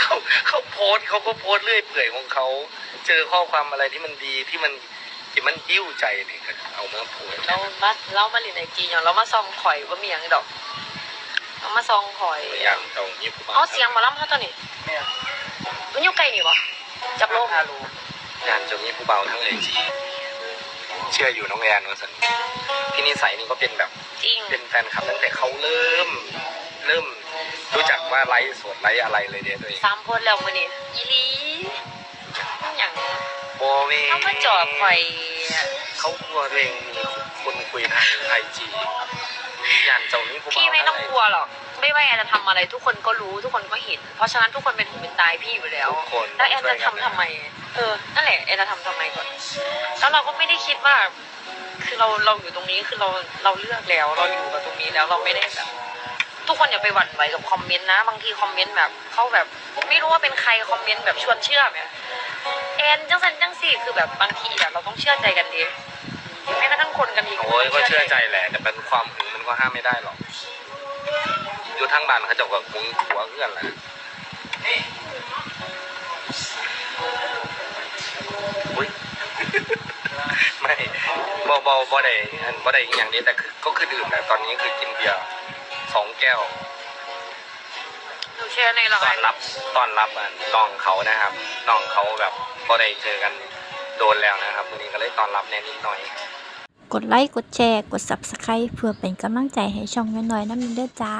เขาเขาโพสต์เขาก็โพสต์เรื่อยเปื่อยของเขาเจอข้อความอะไรที่มันดีที่มันที่มันยิ้วใจนี่ก็เอามาโพสต์เรามาเรามาเล่นไอจีอย่างเรามาซองข่อยว่ามีอย่างดอกเรามาซองข่อยอย่างตรงนี้ผู้บ่าวเอาเสียงหมาล้ำเขาตัวนี้เนี่ยมันอยู่ไกลนี่วะจับโลกฮารูงานจะมีผู้เบาทั้งเอจีเชื่ออยู่น้องแอนว่าสันพี่นิสัยนี่ก็เป็นแบบ จริง เป็นแฟนคลับตั้งแต่เขาเริ่ม เริ่มรู้จัก ว่าไลฟ์สดไลฟ์อะไรเลยเดียวตัวเองสามคนแล้วมือนี่อีหลีอย่างโบเวเขามาจอดข่อยเขากลัวตัวเองมีคนคุยทางไอจียันเจ้านี้ผู้เบาพี่ไม่ต้องกลัวหรอก ไม่ว่าแอนจะทำอะไรทุกคนก็รู้ทุกคนก็เห็น เพราะฉะนั้นทุกคนเป็นหูเป็นตายพี่อยู่แล้ว ทุกคนแล้วแอนจะทำทำไม เออ นั่นแหละแอนจะทำทำไมก่อน แล้วเราก็ไม่ได้คิดว่า คือเราเราอยู่ตรงนี้คือเราเราเลือกแล้ว เราอยู่กับตรงนี้แล้วเราไม่ได้แบบ ทุกคนอย่าไปหวั่นไหวกับคอมเมนต์นะ บางทีคอมเมนต์แบบเขาแบบไม่รู้ว่าเป็นใครคอมเมนต์แบบชวนเชื่อแบบแอนจังสันจังสี่คือแบบบางทีแบบเราต้องเชื่อใจกันดีแม้กระทั่งคนกันเองโอ้ยก็เชื่อใจแหละแต่เป็นความหึงมันก็ห้ามไม่ได้หรอกอยู่ทั้งบ้านเขาจะกับหึงหัวเพื่อนแหละอุ้ยไม่บอบอบอได้บอได้อย่างนี้แต่คือก็คือดื่มแต่ตอนนี้คือกินเบียร์ สองแก้วหนูเชื่อในไลตอนน์รับตอนรับอะน้องเขานะครับน้องเขาแบบก็ได้เจอกันโดนแล้วนะครับวันนี้ก็เลยตอนรับแน่นิดหน่อย กดไลค์ กดแชร์ กด Subscribe เพื่อเป็นกำลังใจให้ช่องน้อยๆน้ำมินเด้อจ้า